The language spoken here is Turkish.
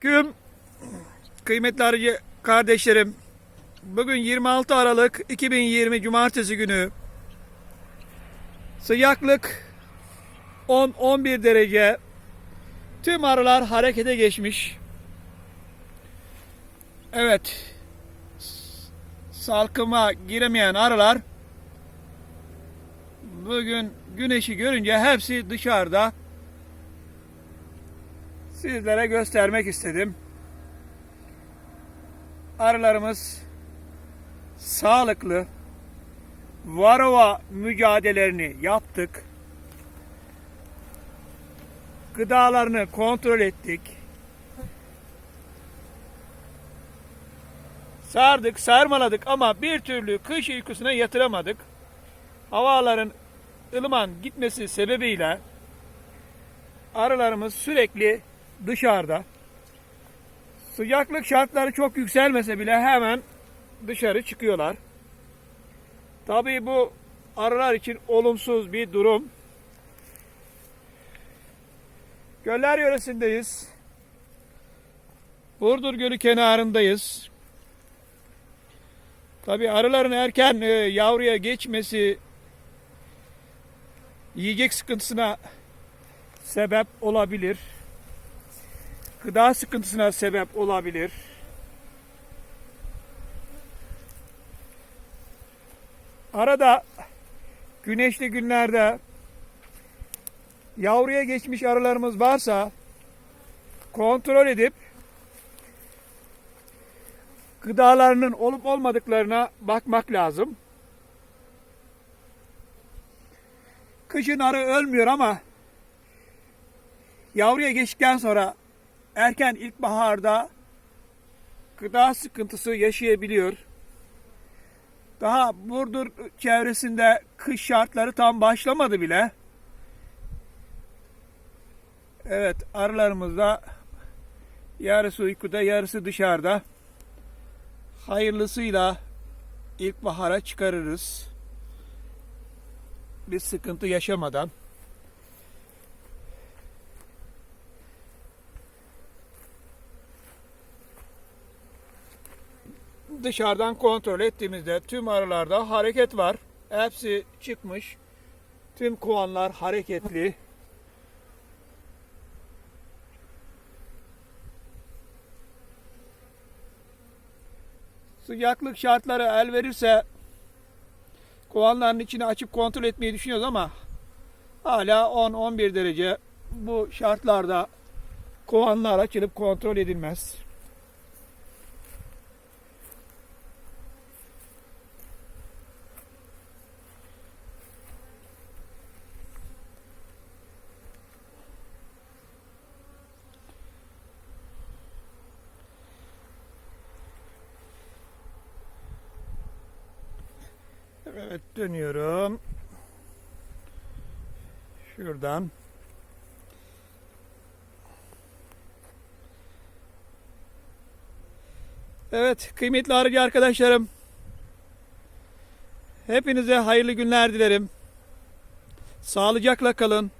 Güm kıymetli kardeşlerim. Bugün 26 Aralık 2020 Cumartesi günü. Sıcaklık 10-11 derece. Tüm arılar harekete geçmiş. Evet. Salkıma giremeyen arılar bugün güneşi görünce hepsi dışarıda sizlere göstermek istedim. Arılarımız sağlıklı. Varova mücadelelerini yaptık. Gıdalarını kontrol ettik. Sardık, sarmaladık ama bir türlü kış uykusuna yatıramadık. Havaların ılıman gitmesi sebebiyle arılarımız sürekli dışarıda. Sıcaklık şartları çok yükselmese bile hemen dışarı çıkıyorlar. Tabii bu arılar için olumsuz bir durum. Göller yöresindeyiz. Burdur Gölü kenarındayız. Tabii arıların erken e, yavruya geçmesi yiyecek sıkıntısına sebep olabilir. Gıda sıkıntısına sebep olabilir. Arada güneşli günlerde yavruya geçmiş arılarımız varsa kontrol edip gıdalarının olup olmadıklarına bakmak lazım. Kışın arı ölmüyor ama yavruya geçtikten sonra erken ilkbaharda gıda sıkıntısı yaşayabiliyor. Daha Burdur çevresinde kış şartları tam başlamadı bile. Evet arılarımız da yarısı uykuda yarısı dışarıda. Hayırlısıyla ilkbahara çıkarırız. Bir sıkıntı yaşamadan. Dışarıdan kontrol ettiğimizde tüm arılarda hareket var. Hepsi çıkmış. Tüm kovanlar hareketli. Sıcaklık şartları el verirse kovanların içini açıp kontrol etmeyi düşünüyoruz ama hala 10-11 derece bu şartlarda kovanlar açılıp kontrol edilmez. Evet dönüyorum. Şuradan. Evet kıymetli arıcı arkadaşlarım. Hepinize hayırlı günler dilerim. Sağlıcakla kalın.